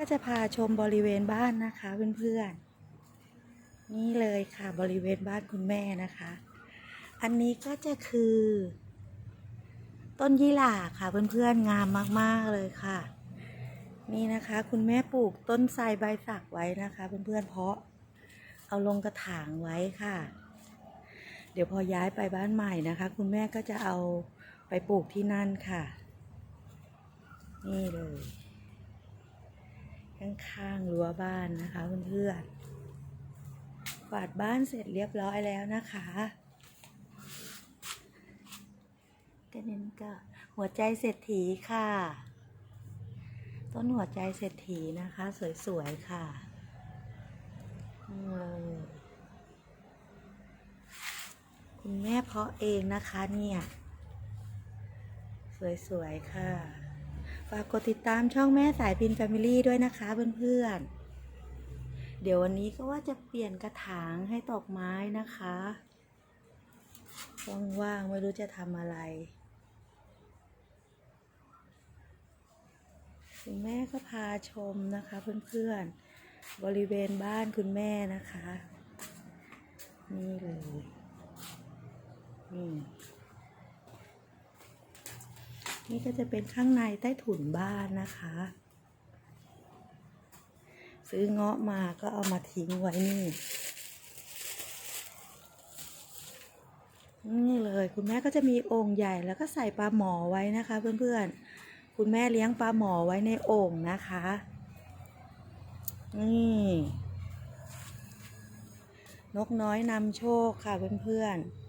ก็จะพาชมบริเวณบ้านนะคะเพื่อนๆ นี่เลยค่ะบริเวณบ้านคุณแม่นะคะ อันนี้ก็จะคือ ต้นยี่หร่าค่ะเพื่อนๆงามมากๆเลยค่ะ นี่นะคะคุณแม่ปลูกต้นไทรใบสักไว้นะคะเพื่อนๆเพาะเอาลงกระถางไว้ค่ะ เดี๋ยวพอย้ายไปบ้านใหม่นะคะ คุณแม่ก็จะเอาไปปลูกที่นั่นค่ะ นี่เลย ข้างๆรั้วบ้านนะคะเพื่อนๆกวาดบ้านเสร็จเรียบร้อยแล้วนะคะก็เน้นก็หัวใจเศรษฐีค่ะ ต้นหัวใจเศรษฐีนะคะ สวยๆค่ะคุณแม่เพาะเองนะคะเนี่ย สวยๆค่ะ ฝากกดติดตามช่องแม่สายพินแฟมิลี่ด้วยนะคะเพื่อนๆ เดี๋ยววันนี้ก็ว่าจะเปลี่ยนกระถางให้ตอกไม้นะคะว่างๆไม่รู้จะทำอะไรคุณแม่ก็พาชมนะคะเพื่อนๆ บริเวณบ้านคุณแม่นะคะ นี่เลยนี่ นี่ก็จะเป็นข้างในใต้ถุนบ้านนะคะ ซื้อเงาะมาก็เอามาทิ้งไว้นี่ นี่เลยคุณแม่ก็จะมีโอ่งใหญ่แล้วก็ใส่ปลาหมอไว้นะคะ เพื่อนๆ คุณแม่เลี้ยงปลาหมอไว้ในโอ่งนะคะ นี่ นกน้อยนำโชคค่ะเพื่อนๆ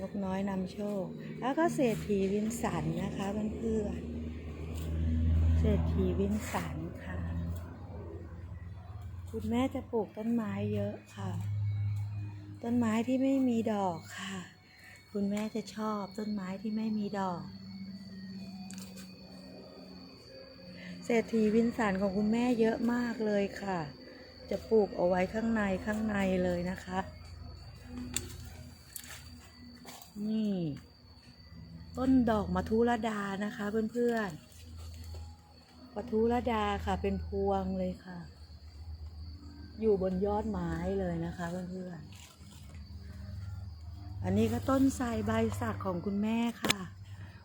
นกน้อยนำโชค แล้วก็เศรษฐีวินสันนะคะเพื่อนๆเศรษฐีวินสันค่ะ คุณแม่จะปลูกต้นไม้เยอะค่ะ ต้นไม้ที่ไม่มีดอกค่ะ คุณแม่จะชอบต้นไม้ที่ไม่มีดอก เศรษฐีวินสันของคุณแม่เยอะมากเลยค่ะ จะปลูกเอาไว้ข้างในข้างในเลยนะคะ นี่ ต้นดอกมะทุรดานะคะเพื่อนๆมะทุรดาค่ะเป็นพวงเลยค่ะ อยู่บนยอดไม้เลยนะคะเพื่อนๆอันนี้ก็ต้นไทรใบสักของคุณแม่ค่ะ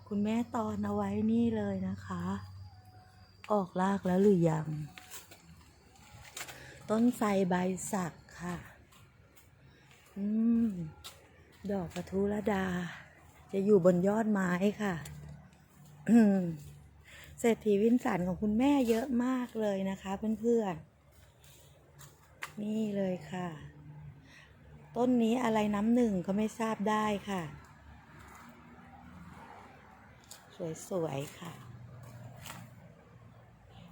คุณแม่ตอนเอาไว้นี่เลยนะคะ ออกรากแล้วหรือยัง ต้นไทรใบสักค่ะ อืม ดอกปทุรดา จะอยู่บนยอดไม้ค่ะเศรษฐีวินสันของคุณแม่เยอะมากเลยนะคะ เพื่อนๆ นี่เลยค่ะ ต้นนี้อะไรน้ำหนึ่งก็ไม่ทราบได้ค่ะ สวยๆค่ะ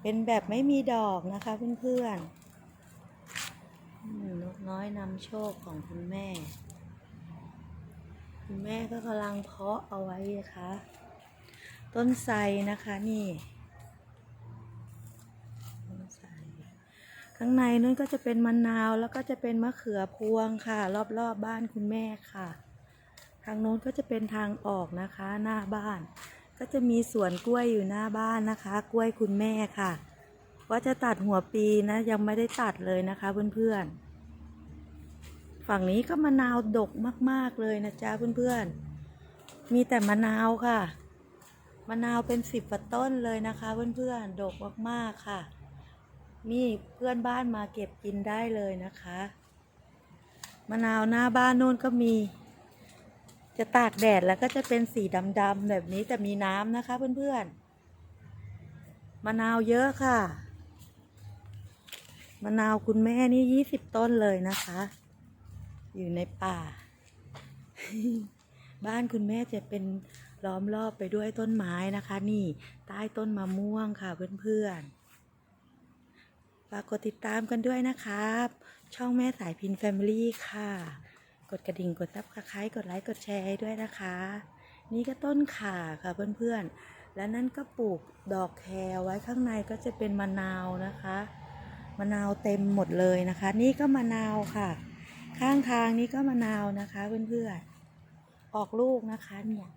เป็นแบบไม่มีดอกนะคะเพื่อนๆนกน้อยนำโชคของคุณแม่ คุณแม่ก็กำลังเพาะเอาไว้นะคะ ต้นไทรนะคะนี่ต้นไทรข้างในนู้นก็จะเป็นมะนาวแล้วก็จะเป็นมะเขือพวงค่ะ รอบๆบบ้านคุณแม่ค่ะ ทางโน้นก็จะเป็นทางออกนะคะหน้าบ้าน ก็จะมีสวนกล้วยอยู่หน้าบ้านนะคะ กล้วยคุณแม่ค่ะ ว่าจะตัดหัวปีนะยังไม่ได้ตัดเลยนะคะเพื่อนๆ ฝั่งนี้ก็มะนาวดกมาก ๆ เลยนะจ๊ะเพื่อนๆ มีแต่มะนาวค่ะ มะนาวเป็นสิบกว่าต้นเลยนะคะ เพื่อนๆ ดกมากๆค่ะ นี่เพื่อนบ้านมาเก็บกินได้เลยนะคะ มะนาวหน้าบ้านโน่นก็มี จะตากแดดแล้วก็จะเป็นสีดำๆแบบนี้แต่มีน้ำนะคะเพื่อนๆ มะนาวเยอะค่ะ มะนาวคุณแม่นี่ยี่สิบต้นเลยนะคะ อยู่ในป่า บ้านคุณแม่จะเป็นล้อมรอบไปด้วยต้นไม้นะคะ นี่ใต้ต้นมะม่วงค่ะเพื่อนๆฝากกดติดตามกันด้วยนะครับ ช่องแม่สายพินแฟมิลี่ค่ะ กดกระดิ่งกดซับสไครต์กดไลค์กดแชร์ให้ด้วยนะคะ นี่ก็ต้นข่าค่ะเพื่อนๆ และนั่นก็ปลูกดอกแครไว้ข้างในก็จะเป็นมะนาวนะคะ มะนาวเต็มหมดเลยนะคะ นี่ก็มะนาวค่ะ ข้างทางนี้ก็มะนาวนะคะเพื่อนๆ ออกลูกนะคะเนี่ย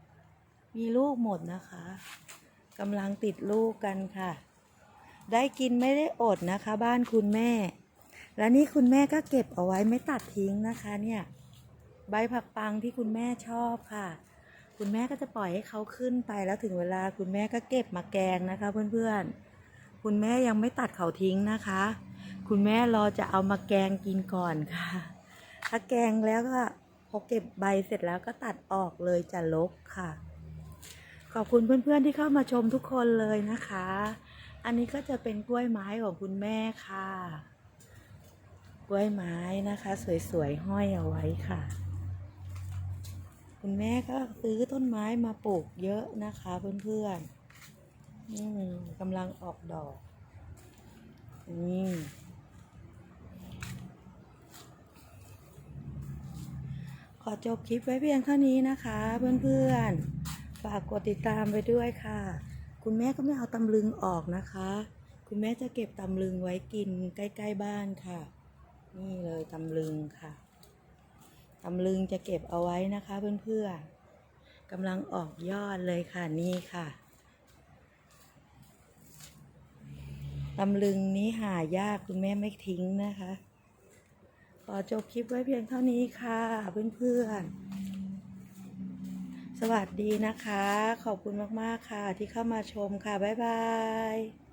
มีลูกหมดนะคะกำลังติดลูกกันค่ะ ได้กินไม่ได้อดนะคะ บ้านคุณแม่ และนี่คุณแม่ก็เก็บเอาไว้ไม่ตัดทิ้งนะคะเนี่ย ใบผักปังที่คุณแม่ชอบค่ะ คุณแม่ก็จะปล่อยให้เขาขึ้นไปแล้วถึงเวลาคุณแม่ก็เก็บมาแกงนะคะ เพื่อนๆ คุณแม่ยังไม่ตัดเขาทิ้งนะคะ คุณแม่รอจะเอามาแกงกินก่อนค่ะ ถ้าแกงแล้วก็พอเก็บใบเสร็จแล้วก็ตัดออกเลยจะลกค่ะ ขอบคุณเพื่อนๆที่เข้ามาชมทุกคนเลยนะคะ อันนี้ก็จะเป็นกล้วยไม้ของคุณแม่ค่ะ กล้วยไม้นะคะ สวยๆห้อยเอาไว้ค่ะ คุณแม่ก็ซื้อต้นไม้มาปลูกเยอะนะคะเพื่อนๆกำลังออกดอก นี่ ขอจบคลิปไว้เพียงเท่านี้นะคะ เพื่อนๆ ฝากกดติดตามไปด้วยค่ะ คุณแม่ก็ไม่เอาตำลึงออกนะคะ คุณแม่จะเก็บตำลึงไว้กินใกล้ ๆ บ้านค่ะ นี่เลยตำลึงค่ะตำลึงจะเก็บเอาไว้นะคะเพื่อนๆกำลังออกยอดเลยค่ะนี่ค่ะตำลึงนี้หายากคุณแม่ไม่ทิ้งนะคะ ขอจบคลิปไว้เพียงเท่านี้ค่ะ เพื่อนๆ สวัสดีนะคะ ขอบคุณมาก ๆ ค่ะที่เข้ามาชมค่ะ บ๊ายบาย